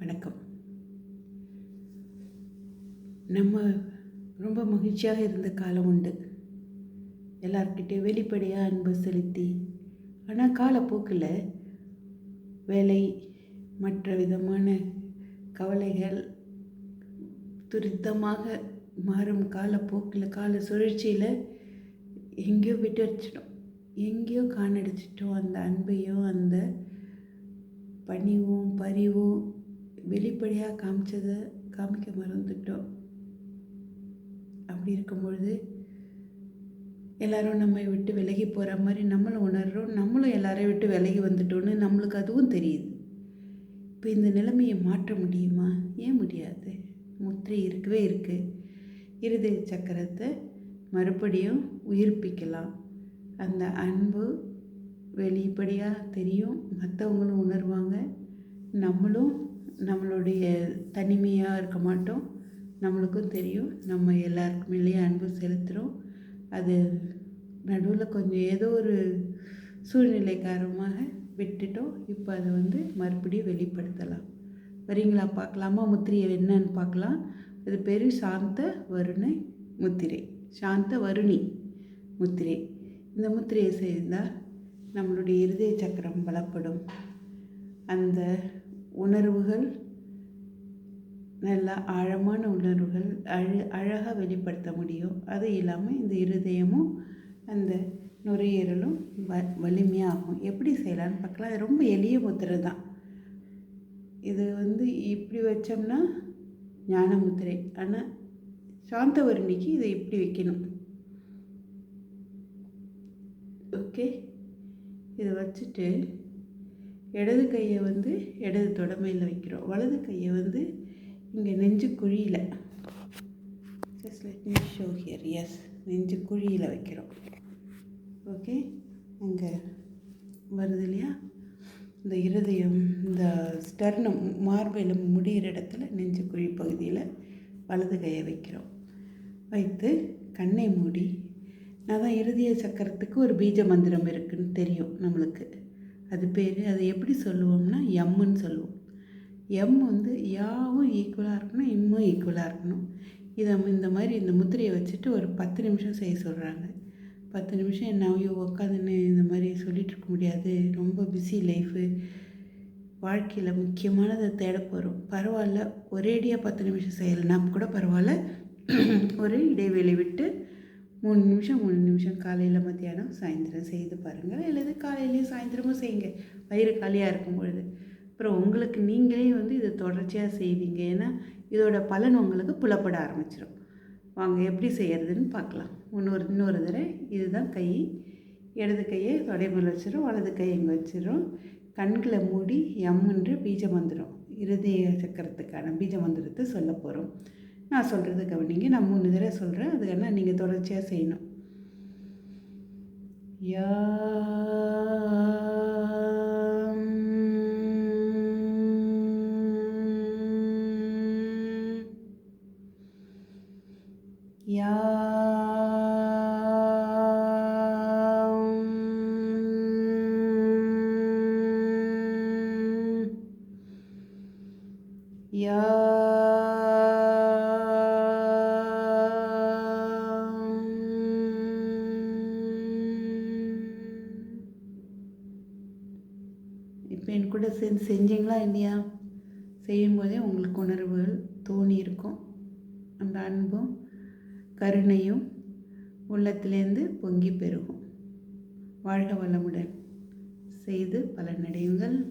வணக்கம். நம்ம ரொம்ப மகிழ்ச்சியாக இருந்த காலம் உண்டு. எல்லார்கிட்டேயும் வெளிப்படையாக அன்பு செலுத்தி ஆனால் காலப்போக்கில் வேலை மற்ற விதமான கவலைகள் துரிதமாக மாறும் காலப்போக்கில் கால சுழற்சியில் எங்கேயோ விட்டு வச்சிட்டோம் எங்கேயோ காணடிச்சிட்டோம் அந்த அன்பையும் அந்த பணிவும் பரிவும் வெளிப்படையாக காமிச்சதை காமிக்க மறந்துட்டோம். அப்படி இருக்கும் பொழுது எல்லாரும் நம்மை விட்டு விலகி போகிற மாதிரி நம்மளும் உணர்கிறோம் நம்மளும் எல்லாரையும் விட்டு விலகி வந்துட்டோன்னு நம்மளுக்கு அதுவும் தெரியுது. இப்போ இந்த நிலைமையை மாற்ற முடியுமா? ஏன் முடியாது? முத்திரை இருக்கவே இருக்குது இருதய சக்கரத்தை மறுபடியும் உயிர்ப்பிக்கலாம். அந்த அன்பு வெளிப்படையாக தெரியும். மற்றவங்களும் உணர்வாங்க. நம்மளும் நம்மளுடைய தனிமையாக இருக்க மாட்டோம். நம்மளுக்கும் தெரியும். நம்ம எல்லாருக்குமேலேயும் அன்பு செலுத்துகிறோம் அது நடுவில் கொஞ்சம் ஏதோ ஒரு சூழ்நிலை காரணமாக விட்டுட்டோம். இப்போ அதை வந்து மறுபடியும் வெளிப்படுத்தலாம். வரீங்களா? பார்க்கலாமா? முத்திரையை என்னன்னு பார்க்கலாம். இது பேர் சாந்த வருணை முத்திரை. சாந்த வருணி முத்திரை. இந்த முத்திரையை செய்தால் நம்மளுடைய இருதய சக்கரம் பலப்படும். அந்த உணர்வுகள் நல்ல ஆழமான உணர்வுகள் அழ அழகாக வெளிப்படுத்த முடியும். அது இல்லாமல் இந்த இருதயமும் அந்த நுரையீரலும் வ வலிமையாகும். எப்படி செய்யலான்னு பார்க்கலாம். அது ரொம்ப எளிய முத்திரை தான். இது வந்து இப்படி வச்சோம்னா ஞான முத்திரை. ஆனால் சாந்தவர்ணிக்கு இதை இப்படி வைக்கணும். ஓகே? இதை வச்சுட்டு இடது கையை வந்து இடது தொடமையில் வைக்கிறோம். வலது கையை வந்து இங்கே நெஞ்சு குழியில். Just let me show here as நெஞ்சு குழியில் வைக்கிறோம். ஓகே அங்கே வருது இல்லையா? இந்த இருதயம் இந்த ஸ்டர்னம் மார்பெலும் முடிகிற இடத்துல நெஞ்சு குழி பகுதியில் வலது கையை வைக்கிறோம். வைத்து கண்ணை மூடி நான் தான் இருதய சக்கரத்துக்கு ஒரு பீஜ மந்திரம் இருக்குதுன்னு தெரியும் நம்மளுக்கு. அது பேர் அதை எப்படி சொல்லுவோம்னா எம்முன்னு சொல்லுவோம். எம் வந்து யாவும் ஈக்குவலாக இருக்கணும் இம்மும் ஈக்குவலாக இருக்கணும். இதை இந்த மாதிரி இந்த முத்திரையை வச்சுட்டு ஒரு பத்து நிமிஷம் செய்ய சொல்கிறாங்க பத்து நிமிஷம் என்ன ஐயோ உட்காந்துன்னு இந்த மாதிரி சொல்லிகிட்டு இருக்க முடியாது. ரொம்ப பிஸி லைஃபு வாழ்க்கையில் முக்கியமானதை தேட போகிறோம் பரவாயில்ல ஒரேடியாக பத்து நிமிஷம் செய்யலைன்னா கூட பரவாயில்ல. ஒரு இடைவெளி விட்டு மூணு நிமிஷம் மூணு நிமிஷம் காலையில் மத்தியானம் சாயந்தரம் செய்து பாருங்கள். அல்லது காலையிலையும் சாயந்தரமும் செய்யுங்க. வயிறு காலியாக இருக்கும் பொழுது. அப்புறம் உங்களுக்கு நீங்களே வந்து இதை தொடர்ச்சியாக செய்வீங்க. ஏன்னா இதோட பலன் உங்களுக்கு புலப்பட ஆரம்பிச்சிடும் வாங்க எப்படி செய்கிறதுன்னு பார்க்கலாம். இன்னொரு இன்னொரு தடவை இதுதான் கை. இடது கையை தொடைமையில் வச்சிடும் வலது கை இங்கே வச்சிடும் கண்களை மூடி எம்முன்ற பீஜ மந்திரம் இருதய சக்கரத்துக்கான பீஜ மந்திரத்தை சொல்ல போகிறோம் நான் சொல்கிறது கவனிங்க. நான் மூணு தடவை சொல்கிறேன் அதுக்கான நீங்கள் தொடர்ச்சியாக செய்யணும். யா யா இப்போ என் கூட சேர்ந்து செஞ்சீங்களா இல்லையா? செய்யும்போதே உங்களுக்கு உணர்வுகள் தோணி இருக்கும். அந்த அன்பும் கருணையும் உள்ளத்திலேருந்து பொங்கி பெருகும். வாழ்க வளமுடன். செய்து பலனடையுங்கள்.